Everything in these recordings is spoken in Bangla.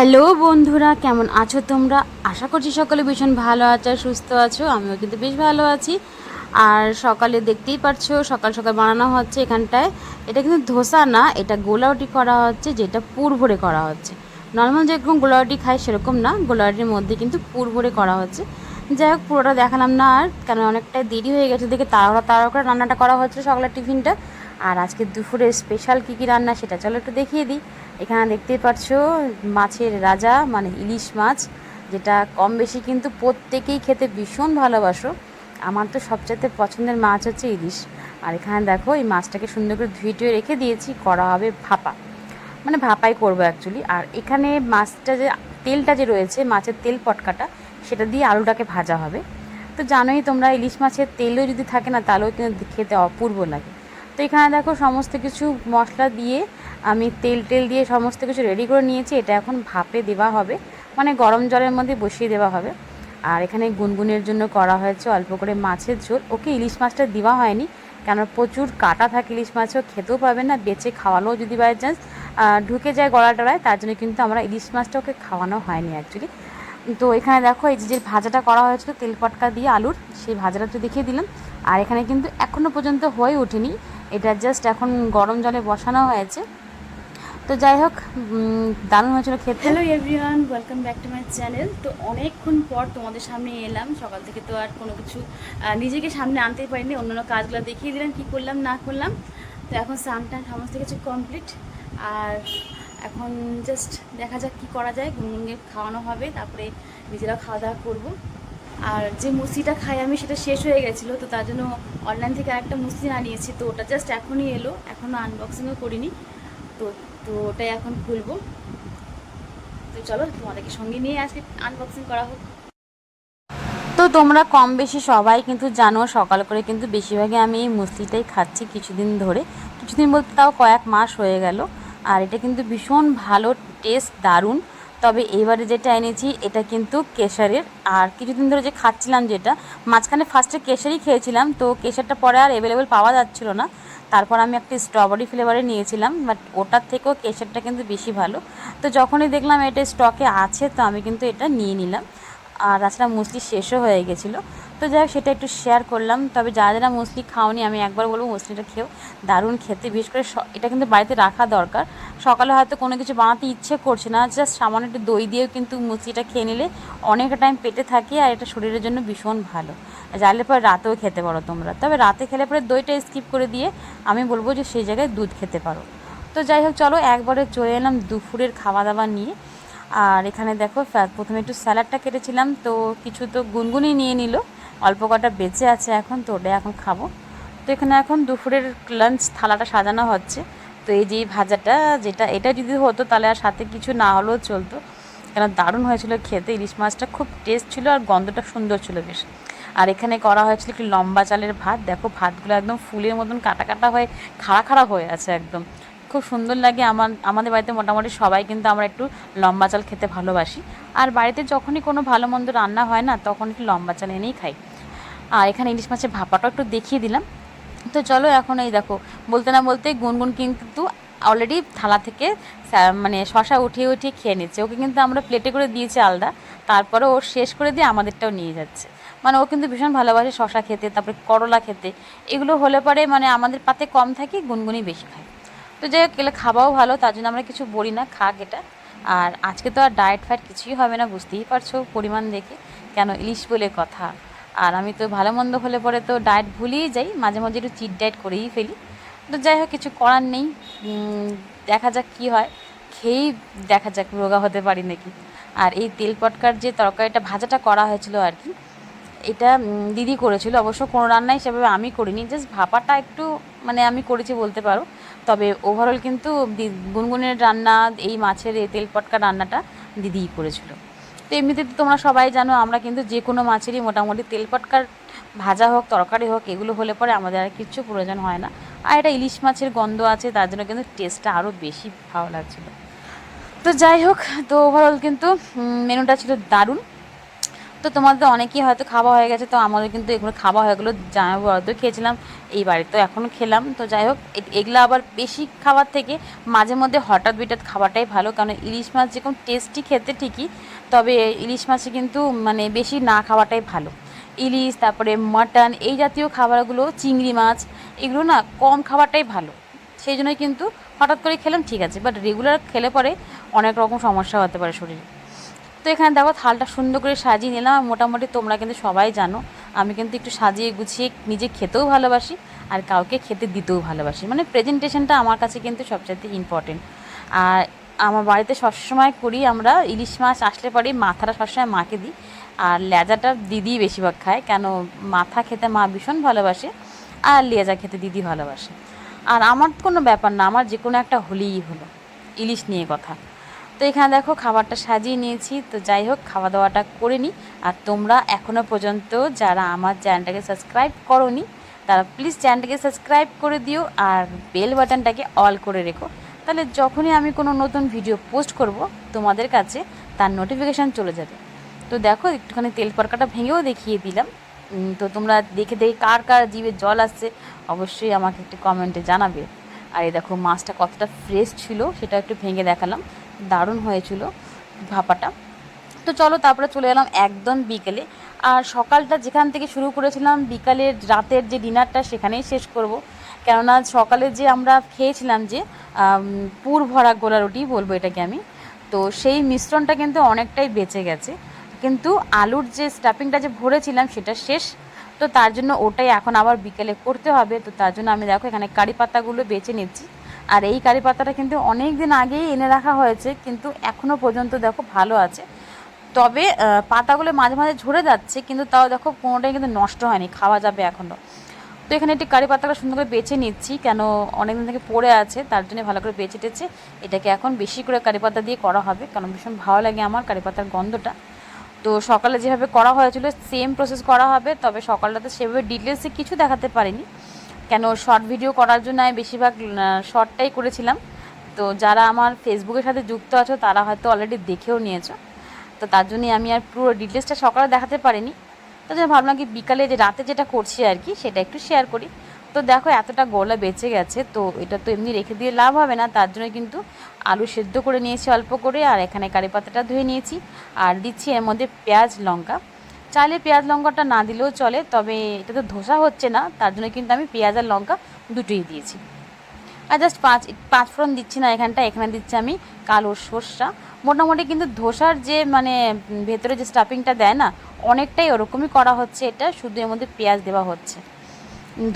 হ্যালো বন্ধুরা, কেমন আছো তোমরা? আশা করছি সকলে ভীষণ ভালো আছো সুস্থ আছো। আমিও কিন্তু বেশ ভালো আছি। আর সকালে দেখতেই পারছ, সকাল সকাল বানানো হচ্ছে এখানটায়। এটা কিন্তু ধোসা না, এটা গোলাউটি করা হচ্ছে, যেটা পুর ভরে করা হচ্ছে। নর্মাল যেরকম গোলাউটি খাই সেরকম না গোলাউটির মধ্যে কিন্তু পুর ভরে করা হচ্ছে। যাই হোক, পুরোটা দেখালাম না আর কারণ অনেকটাই দেরি হয়ে গেছে দেখে তাড়াহুড়া তাড়াহুড়া রান্নাটা করা হচ্ছে সকালের টিফিনটা। আর আজকে দুপুরে স্পেশাল কী কী রান্না সেটা চলো একটু দেখিয়ে দিই। এখানে দেখতেই পাচ্ছ মাছের রাজা মানে ইলিশ মাছ, যেটা কম বেশি কিন্তু প্রত্যেকেই খেতে ভীষণ ভালোবাসো। আমার তো সবচাইতে পছন্দের মাছ হচ্ছে ইলিশ। আর এখানে দেখো, এই মাছটাকে সুন্দর করে ধুয়ে টুয়ে রেখে দিয়েছি, করা হবে ভাপা। মানে ভাপাই করব অ্যাকচুয়ালি আর এখানে মাছটা যে, তেলটা যে রয়েছে, মাছের তেল পটকাটা, সেটা দিয়ে আলুটাকে ভাজা হবে। তো জানোই তোমরা ইলিশ মাছের তেলও যদি থাকে না, তাহলেও কিন্তু খেতে অপূর্ব লাগে। তো এখানে দেখো সমস্ত কিছু মশলা দিয়ে আমি তেল টেল দিয়ে সমস্ত কিছু রেডি করে নিয়েছি। এটা এখন ভাপে দেওয়া হবে। মানে গরম জলের মধ্যে বসিয়ে দেওয়া হবে। আর এখানে গুনগুনের জন্য করা হয়েছে অল্প করে মাছের ঝোল। ওকে ইলিশ মাছটা দেওয়া হয়নি। কেন প্রচুর কাটা থাকে ইলিশ মাছও, খেতেও পাবে না, বেঁচে খাওয়ালেও যদি বাই চান্স ঢুকে যায় গলা টলায়, তার জন্য কিন্তু আমরা ইলিশ মাছটা ওকে খাওয়ানো হয়নি অ্যাকচুয়ালি তো এখানে দেখো এই যে ভাজাটা করা হয়েছিল তেল পটকা দিয়ে আলুর, সেই ভাজাটা তো দেখিয়ে দিলাম। আর এখানে কিন্তু এখনও পর্যন্ত হয়ে ওঠেনি। এটা জাস্ট এখন গরম জলে বসানো হয়েছে। তো যাই হোক দারুণ হয়েছিল খেতে। Hello everyone welcome back to my channel তো অনেকক্ষণ পর তোমাদের সামনে এলাম। সকাল থেকে তো আর কোনো কিছু নিজেকে সামনে আনতেই পারিনি। অন্যান্য কাজগুলো দেখিয়ে দিলাম, কী করলাম, না করলাম। তো এখন স্নান টান সমস্ত কিছু কমপ্লিট আর এখন জাস্ট দেখা যাক কী করা যায়। গুনগুনকে খাওয়ানো হবে, তারপরে নিজেরাও খাওয়া দাওয়া করব। আর যে মুসিটা খাই আমি সেটা শেষ হয়ে গেছিল, তো তার জন্য অনলাইন থেকে আরেকটা মুসি আনিয়েছি, তো ওটা জাস্ট এখনই এলো এখনও আনবক্সিংও করিনি, তো তো ওটাই এখন খুলবো। তো চলো, তোমাদেরকে সঙ্গে নিয়ে আজকে আনবক্সিং করা হোক। তো তোমরা কম বেশি সবাই কিন্তু জানো, সকাল করে কিন্তু বেশিরভাগই আমি এই মুসলিটাই খাচ্ছি কিছুদিন ধরে। কিছুদিন বলতে তাও কয়েক মাস হয়ে গেল, আর এটা কিন্তু ভীষণ ভালো টেস্ট দারুণ। তবে এবারে যেটা এনেছি, এটা কিন্তু কেশারের। আর কিছুদিন ধরে যে খাচ্ছিলাম যেটা, মাঝখানে ফার্স্টে কেশারই খেয়েছিলাম, তো কেশারটা পরে আর অ্যাভেলেবেল পাওয়া যাচ্ছিল না। তারপর আমি একটা স্ট্রবেরি ফ্লেভারে নিয়েছিলাম বাট ওটার থেকেও কেশারটা কিন্তু বেশি ভালো। তো যখনই দেখলাম এটা স্টকে আছে, তো আমি কিন্তু এটা নিয়ে নিলাম। আর তাছাড়া মুসলি শেষও হয়ে গেছিল। তো যাই হোক, সেটা একটু শেয়ার করলাম। তবে যারা যারা মুসলি খাওনি, আমি একবার বলব মুসলিটা খেয়েও দারুণ খেতে। বিশেষ করে এটা কিন্তু বাড়িতে রাখা দরকার। সকালে হয়তো কোনো কিছু বানাতে ইচ্ছে করছে না জাস্ট সামান্য একটু দই দিয়েও কিন্তু মুসলিটা খেয়ে নিলে অনেকটা টাইম পেটে থাকে আর এটা শরীরের জন্য ভীষণ ভালো। জানলে পরে রাতেও খেতে পারো তোমরা। তবে রাতে খেলে পরে দইটা স্কিপ করে দিয়ে আমি বলব যে সেই জায়গায় দুধ খেতে পারো। তো যাই হোক, চলো একবারে চলে এলাম দুপুরের খাওয়া দাওয়া নিয়ে। আর এখানে দেখো প্রথমে একটু স্যালাডটা কেটেছিলাম, তো কিছু তো গুনগুনি নিয়ে নিল। অল্প কটা বেঁচে আছে এখন, তো ওটা এখন খাব। তো এখানে এখন দুপুরের লাঞ্চ থালাটা সাজানো হচ্ছে। তো এই যে ভাজাটা, যেটা এটা যদি হতো তাহলে আর সাথে কিছু না হলেও চলতো। কেন, দারুণ হয়েছিল খেতে। ইলিশ মাছটা খুব টেস্ট ছিল আর গন্ধটা সুন্দর ছিল বেশ। আর এখানে করা হয়েছিল একটু লম্বা চালের ভাত। দেখো, ভাতগুলো একদম ফুলের মতন কাটা কাটা হয়ে, খাড়া খাড়া হয়ে আছে একদম। খুব সুন্দর লাগে আমার, আমাদের বাড়িতে মোটামুটি সবাই কিন্তু আমরা একটু লম্বা চাল খেতে ভালোবাসি। আর বাড়িতে যখনই কোনো ভালো মন্দ রান্না হয় না, তখন একটু লম্বা চাল এনেই খাই। আর এখানে ইলিশ মাছের ভাপাটা একটু দেখিয়ে দিলাম। তো চলো এখন এই দেখো, বলতে না বলতে গুনগুন কিন্তু অলরেডি থালা থেকে মানে শশা উঠিয়ে উঠিয়ে খেয়ে নিচ্ছে। ওকে কিন্তু আমরা প্লেটে করে দিয়েছি আলাদা, তারপরে ও শেষ করে দিয়ে আমাদেরটাও নিয়ে যাচ্ছে। মানে ও কিন্তু ভীষণ ভালোবাসে শশা খেতে, তারপরে করলা খেতে। এগুলো হলে পরে মানে আমাদের পাতে কম থাকে গুনগুনি বেশি খায়। তো যাই হোক, এগুলো খাওয়াও ভালো, তার জন্য আমরা কিছু বলি না, খাক এটা। আর আজকে তো আর ডায়েট ফ্যাট কিছুই হবে না, বুঝতেই পারছ পরিমাণ দেখে। কেন ইলিশ বলে কথা? আর আমি তো ভালো মন্দ হলে পরে তো ডায়েট ভুলেই যাই, মাঝে মাঝে একটু চিট ডায়েট করেই ফেলি। তো যাই হোক, কিছু করার নেই। দেখা যাক কি হয়। খেয়েই দেখা যাক রোগা হতে পারি নাকি। আর এই তেল পটকার যে তরকারিটা ভাজাটা করা হয়েছিল আর কি, এটা দিদি করেছিল। অবশ্য কোনো রান্নাই সেভাবে আমি করিনি। জাস্ট ভাপাটা একটু মানে আমি করেছি বলতে পারো। তবে ওভারঅল কিন্তু গুনগুনের রান্না, এই মাছের এই তেল পটকা রান্নাটা দিদিই করেছিল। তো এমনিতে তোমরা সবাই জানো, আমরা কিন্তু যে কোনো মাছেরই মোটামুটি তেল পটকার ভাজা হোক, তরকারি হোক, এগুলো হলে পরে আমাদের আর কিচ্ছু প্রয়োজন হয় না। আর এটা ইলিশ মাছের গন্ধ আছে, তার জন্য কিন্তু টেস্টটা আরও বেশি ভালো লাগছিল। তো যাই হোক, তো ওভারঅল কিন্তু মেনুটা ছিল দারুণ। তো তোমাদের অনেকেই হয়তো খাওয়া হয়ে গেছে, তো আমাদের কিন্তু এগুলো খাওয়া হয়ে গেলো জামা বরাদ্দ খেয়েছিলাম এইবারে তো এখনও খেলাম। তো যাই হোক এগুলো আবার বেশি খাবার থেকে মাঝে মধ্যে হঠাৎ বিটাৎ খাওয়াটাই ভালো, কারণ ইলিশ মাছ যেরকম টেস্টি খেতে ঠিকই, তবে ইলিশ মাছে কিন্তু মানে বেশি না খাওয়াটাই ভালো। ইলিশ, তারপরে মাটন, এই জাতীয় খাবারগুলো, চিংড়ি মাছ, এগুলো না কম খাওয়াটাই ভালো। সেই জন্যই কিন্তু হঠাৎ করে খেলাম, ঠিক আছে বাট রেগুলার খেলে পরে অনেক রকম সমস্যা হতে পারে শরীরে। তো এখানে দেখো থালটা সুন্দর করে সাজিয়ে নিলাম মোটামুটি তোমরা কিন্তু সবাই জানো, আমি কিন্তু একটু সাজিয়ে গুছিয়ে নিজে খেতেও ভালোবাসি, আর কাউকে খেতে দিতেও ভালোবাসি। মানে প্রেজেন্টেশনটা আমার কাছে কিন্তু সবচাইতে ইম্পর্টেন্ট আর আমার বাড়িতে সবসময় করি আমরা, ইলিশ মাছ আসলে পরে মাথাটা সবসময় মাকে দিই, আর লেজাটা দিদি বেশিরভাগ খায়, কেন মাথা খেতে মা ভীষণ ভালোবাসে, আর লেজা খেতে দিদি ভালোবাসে। আর আমার কোনো ব্যাপার না, আমার যে কোনো একটা হলেই হলো, ইলিশ নিয়ে কথা। তো এখানে দেখো খাবারটা সাজিয়ে নিয়েছি। তো যাই হোক খাওয়া দাওয়াটা করে নিই আর তোমরা এখনও পর্যন্ত যারা আমার চ্যানেলটাকে সাবস্ক্রাইব করোনি, তারা প্লিজ চ্যানেলটাকে সাবস্ক্রাইব করে দিও আর বেল বাটনটাকে অল করে রেখো। তাহলে যখনই আমি কোনো নতুন ভিডিও পোস্ট করব, তোমাদের কাছে তার নোটিফিকেশান চলে যাবে। তো দেখো, একটুখানি তেল পরকাটা ভেঙেও দেখিয়ে দিলাম। তো তোমরা দেখে দেখে কার কার জিভে জল আসছে, অবশ্যই আমাকে একটু কমেন্টে জানাবে। আর এই দেখো, মাছটা কতটা ফ্রেশ ছিল সেটা একটু ভেঙে দেখালাম। দারুণ হয়েছিল ভাপাটা। তো চলো তারপরে চলে এলাম একদম বিকেলে। আর সকালটা যেখান থেকে শুরু করেছিলাম, বিকালের রাতের যে ডিনারটা সেখানেই শেষ করব। কেননা সকালে যে আমরা খেয়েছিলাম যে পুর ভরা গোলা রুটি বলব এটাকে আমি, তো সেই মিশ্রণটা কিন্তু অনেকটাই বেঁচে গেছে। কিন্তু আলুর যে স্টাফিংটা যে ভরেছিলাম সেটা শেষ। তো তার জন্য ওটাই এখন আবার বিকেলে করতে হবে। তো তার জন্য আমি দেখো এখানে কারি পাতাগুলো বেছে নিচ্ছি। আর এই কারি পাতাটা কিন্তু অনেক দিন আগেই এনে রাখা হয়েছে, কিন্তু এখনও পর্যন্ত দেখো ভালো আছে। তবে পাতাগুলো মাঝে মাঝে ঝরে যাচ্ছে, কিন্তু তাও দেখো কোনোটাই কিন্তু নষ্ট হয়নি, খাওয়া যাবে এখনও তো এখানে একটি কারি পাতাটা সুন্দর করে বেছে নিচ্ছি, কেন অনেকদিন থেকে পড়ে আছে, তার জন্য ভালো করে বেছে টেছে। এটাকে এখন বেশি করে কারি পাতা দিয়ে করা হবে, কারণ ভীষণ ভালো লাগে আমার কারি পাতার গন্ধটা। তো সকালে যেভাবে করা হয়েছিল সেম প্রসেস করা হবে, তবে সকালটাতে সেভাবে ডিটেলসে কিছু দেখাতে পারিনি। কেন শর্ট ভিডিও করার জন্য আমি বেশিরভাগ শর্টটাই করেছিলাম। তো যারা আমার ফেসবুকের সাথে যুক্ত আছো, তারা হয়তো অলরেডি দেখেও নিয়েছো। তো তার জন্যই আমি আর পুরো ডিটেলসটা সকালে দেখাতে পারিনি। তো জন্য ভাবলাম কি বিকালে যে রাতে যেটা করছি আর কি, সেটা একটু শেয়ার করি। তো দেখো, এতটা গলা বেঁচে গেছে, তো এটা তো এমনি রেখে দিয়ে লাভ হবে না। তার জন্য কিন্তু আলু সেদ্ধ করে নিয়েছি অল্প করে, আর এখানে কারি পাতাটা ধুয়ে নিয়েছি। আর দিচ্ছি এর মধ্যে পেঁয়াজ, লঙ্কা। চাইলে পেঁয়াজ লঙ্কাটা না দিলেও চলে, তবে এটা তো ধোসা হচ্ছে না, তার জন্য কিন্তু আমি পেঁয়াজ আর লঙ্কা দুটোই দিয়েছি। আর জাস্ট পাঁচ পাঁচ ফোড়ন দিচ্ছি না এখানটা এখানে দিচ্ছি আমি কালো সর্ষা। মোটামুটি কিন্তু ধোসার যে মানে ভেতরে যে স্টাফিংটা দেয় না, অনেকটাই ওরকমই করা হচ্ছে এটা, শুধু এর মধ্যে পেঁয়াজ দেওয়া হচ্ছে।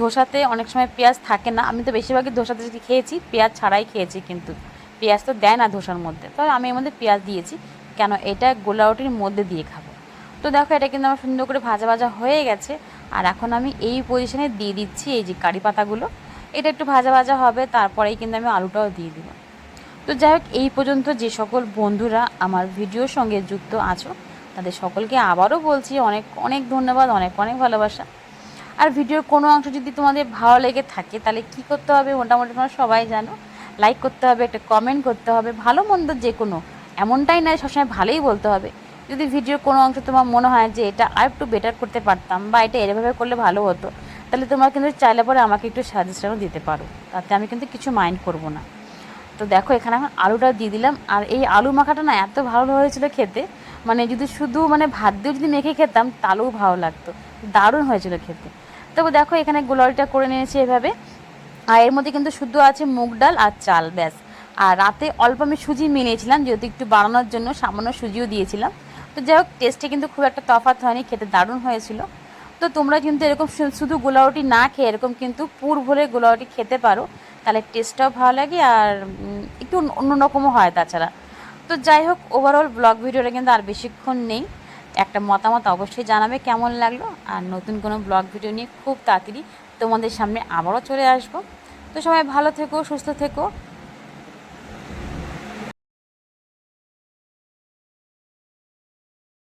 ধোসাতে অনেক সময় পেঁয়াজ থাকে না, আমি তো বেশিরভাগই ধোসাতে যদি খেয়েছি, পেঁয়াজ ছাড়াই খেয়েছি কিন্তু। পেঁয়াজ তো দেয় না ধোসার মধ্যে তবে আমি এর মধ্যে পেঁয়াজ দিয়েছি, কেন এটা গোলা রুটির মধ্যে দিয়ে খাব। তো দেখো, এটা কিন্তু আমার সুন্দর করে ভাজা ভাজা হয়ে গেছে। আর এখন আমি এই পজিশনে দিয়ে দিচ্ছি এই যে কারি পাতাগুলো। এটা একটু ভাজা ভাজা হবে, তারপরেই কিন্তু আমি আলুটাও দিয়ে দিব। তো যাই হোক, এই পর্যন্ত যে সকল বন্ধুরা আমার ভিডিওর সঙ্গে যুক্ত আছো, তাদের সকলকে আবারও বলছি অনেক অনেক ধন্যবাদ, অনেক অনেক ভালোবাসা। আর ভিডিওর কোনো অংশ যদি তোমাদের ভালো লেগে থাকে, তাহলে কি করতে হবে মোটামুটি তোমরা সবাই জানো। লাইক করতে হবে, একটা কমেন্ট করতে হবে, ভালো মন্দ যে কোনো। এমনটাই নয়, সবসময় ভালোই বলতে হবে। যদি ভিডিওর কোনো অংশ তোমার মনে হয় যে এটা আর একটু বেটার করতে পারতাম বা এটা এভাবে করলে ভালো হতো, তাহলে তোমরা কিন্তু চাইলে পরে আমাকে একটু সাজেশনও দিতে পারো। তাতে আমি কিন্তু কিছু মাইন্ড করব না। তো দেখো, এখানে এখন আলুটা দিয়ে দিলাম। আর এই আলু মাখাটা না এত ভালো হয়েছিল খেতে মানে যদি শুধু মানে ভাত দিয়ে যদি মেখে খেতাম, তাহলেও ভালো লাগতো। দারুণ হয়েছিল খেতে। তবে দেখো, এখানে গোলারিটা করে নিয়েছি এভাবে। আর এর মধ্যে কিন্তু শুধু আছে মুগ ডাল আর চাল, ব্যাস। আর রাতে অল্প আমি সুজি মিলিয়েছিলাম যেহেতু একটু বাড়ানোর জন্য সামান্য সুজিও দিয়েছিলাম। তো যাই হোক টেস্টে কিন্তু খুব একটা তফাৎ হয়নি, খেতে দারুণ হয়েছিল। তো তোমরা কিন্তু এরকম শুধু গোলাউটি না খেয়ে এরকম কিন্তু পুর ভরে গোলাউটি খেতে পারো। তাহলে টেস্টটাও ভালো লাগে আর একটু অন্য- অন্যরকমও হয় তাছাড়া। তো যাই হোক ওভারঅল ব্লগ ভিডিওটা কিন্তু আর বেশিক্ষণ নেই। একটা মতামত অবশ্যই জানাবে কেমন লাগল। আর নতুন কোনো ব্লগ ভিডিও নিয়ে খুব তাড়াতাড়ি তোমাদের সামনে আবারও চলে আসব। তো সবাই ভালো থেকো, সুস্থ থেকো।